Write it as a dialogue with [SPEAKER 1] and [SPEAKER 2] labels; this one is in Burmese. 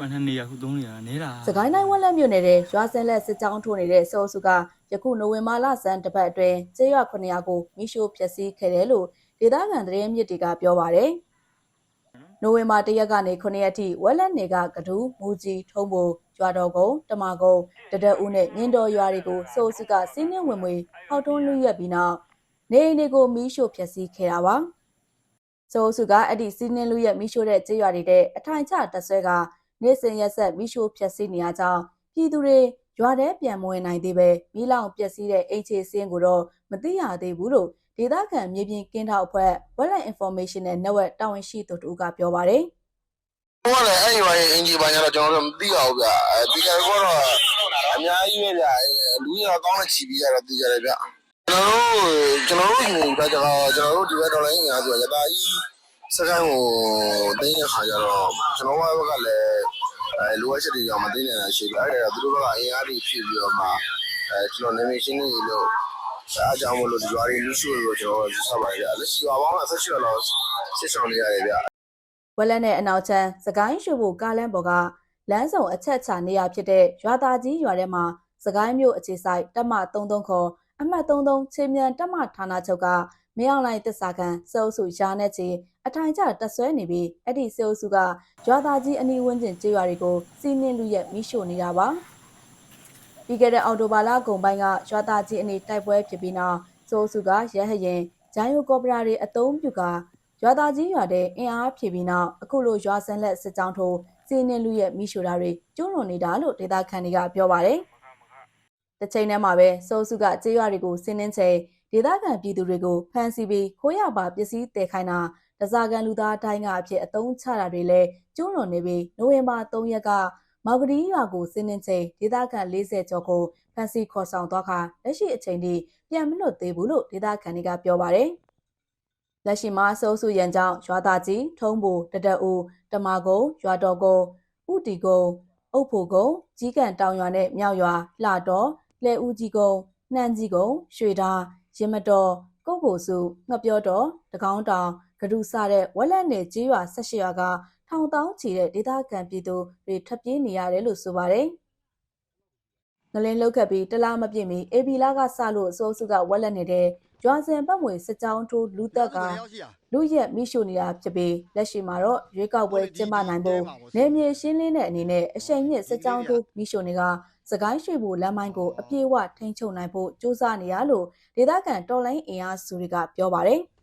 [SPEAKER 1] ကွန်ထနေရခုသုံးနေရနေတာ
[SPEAKER 2] စကိုင်းတိုင်းဝက်လက်မြို့နယ်တဲ့ရွာစင်လက်စစ်ကြောင်းထိုးနေတဲ့စောစုကယခုနိုဝင်ဘာလဆန်းတစ်ပတ်အတွင်းကျေးရွာ900ကိုမိရှို့ဖျက်ဆီးခဲ့တယ်လို့ဒေသခံသတင်းမြစ်တွေကပြောပါတယ်။နိုဝင်ဘာ1ရက်ကနေ9ရက်ထိဝက်လက်နယ်ကကဒူးမူကြီးထုံးဘိုရွာတော်ကုန်းတမကုန်းတဒအူးနဲ့မြင်းတော်ရွာတွေကိုစောစုကစီးနှင်းဝင်မွေဟောက်တွန်းလူရက်ပြီးနောက်နေအိမ်တွေကိုမိရှို့ဖျက်ဆီးခဲ့တာပါ။စောစုကအဲ့ဒီစီးနှင်းလူရက်မိရှို့တဲ့ကျေးရွာတွေတဲ့အထိုင်ချတက်ဆွဲက နေ့စဉ်ရက်ဆက်မိရှို့ဖျက်ဆီးနေရကြောင်းပြည်သူတွေရွာထဲပြန်မဝင်နိုင်သေးပဲမိလောင်ပျက်စီးတဲ့အိမ်ခြေစင်းကိုတော့မသိရသေးဘူးလို့ဒေသခံမြေပြင်ကင်းထောက်အဖွဲ့ Wetland Information နဲ့ Network တာဝန်ရှိသူတို့ကပြောပါတယ်။
[SPEAKER 3] ဟိုကလည်းအဲ့ဒီဘာအင်ဂျီဘာညာတော့ကျွန်တော်တို့မသိပါဘူးဗျာ။အဲဒီကတော့အများကြီးပဲဗျာ။လူရောကောင်းတဲ့ချီပြီးရတော့သိကြတယ်ဗျ။ကျွန်တော်တို့ကျွန်တော်တို့ညီဘက်ကတော့ကျွန်တော်တို့ဒီဘက်ဒေါ်လာရင်းများဆိုရတာကြီးစကန်ကိုတင်းရခါကြတော့ကျွန်တော်ဘက်ကလည်းအဲ လိုအပ်ချက်တွေကြောင့်မသိနိုင်တာရှိပြီ။အဲ့ဒါသူတို့ဘက်ကအင်အားကြီးဖြစ်ပြီးတော့မှအဲကျွန်တော်နေမရှင်းနေလို့အားကြောင့်မလို့ဒီရွာတွေလူစုလို့ကျွန်တော်ယူဆပါတယ်ဗျာ။လက်ရှိရွာပေါင်းကဆက်ရှိတော့စစ်ဆောင်နေရတယ်ဗျာ။
[SPEAKER 2] ဝက်လက်နဲ့အနောက်ချမ်းစကိုင်းရွှေဘိုကားလမ်းပေါ်ကလမ်းဆောင်အချက်ချနေရဖြစ်တဲ့ရွာသားကြီးရွာထဲမှာစကိုင်းမြို့အခြေဆိုင်တက်မ33ခေါ် အမှတ်33ချင်းမြန်တက်မဌာနချုပ်ကမင်းအောင်လိုင်းတစ္ဆာခံစေအုပ်စုရာနဲ့ချီအထိုင်ကျတက်ဆွဲနေပြီးအဲ့ဒီစေအုပ်စုကရွာသားကြီးအနီးဝန်းကျင်ကျေးရွာတွေကိုစီးနှင်းလူရက်မိရှို့နေတာပါပြီးခဲ့တဲ့အော်တိုဘာလကုန်ပိုင်းကရွာသားကြီးအနီးတိုက်ပွဲဖြစ်ပြီးနောက်စေအုပ်စုကရဟရင်ဂျိုင်းယိုကော်ပရာတွေအုံပြုကရွာသားကြီးရွာတဲ့အင်အားဖြည့်ပြီးနောက်အခုလိုရွာစန်းလက်စစ်ကြောင်းထိုးစီးနှင်းလူရက်မိရှို့တာတွေကျူးလွန်နေတာလို့ဒေသခံတွေကပြောပါတယ် တစ်ချိန်တည်းမှာပဲစိုးစုကကြေးရွာတွေကိုစင်းနှင်းချိန်ဒေသခံပြည်သူတွေကိုဖမ်းဆီးပြီးခိုးရပါပစ္စည်းတည်ခိုင်းတာတစားကန်လူသားတိုင်းကအဖြစ်အသုံးချတာတွေလည်းကျူးလွန်နေပြီးနိုဝင်ဘာ3ရက်ကမောက်ကလေးရွာကိုစင်းနှင်းချိန်ဒေသခံ40ကျော်ကိုဖမ်းဆီးခေါ်ဆောင်သွားခါလက်ရှိအချိန်ထိပြန်မလွတ်သေးဘူးလို့ဒေသခံတွေကပြောပါတယ်လက်ရှိမှာစိုးစုရန်ကြောင့်ရွာသားကြီးထုံးဘူတဒအူတမာကုံရွာတော်ကုံဥတီကုံအုတ်ဖို့ကုံကြီးကန်တောင်ရွာနဲ့မြောက်ရွာလှတော် လဲဦးကြီးကုံနှမ်းကြီးကုံရွှေတာရင်မတော်ကုတ်ကိုစုငှက်ပြောတော်တကောင်းတောင်ဂဒုစတဲ့ဝက်လက်နယ်ကြီးရွာ၁၈ရွာကထောင်တောင်းချီတဲ့ဒေသခံပြည်သူတွေထပ်ပြေးနေရတယ်လို့ဆိုပါတယ်ငလင်းလောက်ခတ်ပြီးတလားမပြည့်မီအေဘီလာကစလို့အစိုးစုကဝက်လက်နေတဲ့ ရွာစဉ်ပတ်မွေစစ်ကြောင်းထိုးလူသက်ကလူရက်မိရှုနေတာဖြစ်ပြီးလက်ရှိမှာတော့ရွေးကောက်ပွဲကျင်းပနိုင်ဖို့နေမြေရှင်းလင်းတဲ့အနေနဲ့အရှိန်မြင့်စစ်ကြောင်းထိုးမိရှုနေကစကိုင်းရွှေဘူလမ်းမိုင်းကိုအပြည့်အဝထိန်းချုပ်နိုင်ဖို့စ조사နေရလို့ဒေသခံတော်လိုင်းအင်အားစုတွေကပြောပါတယ်။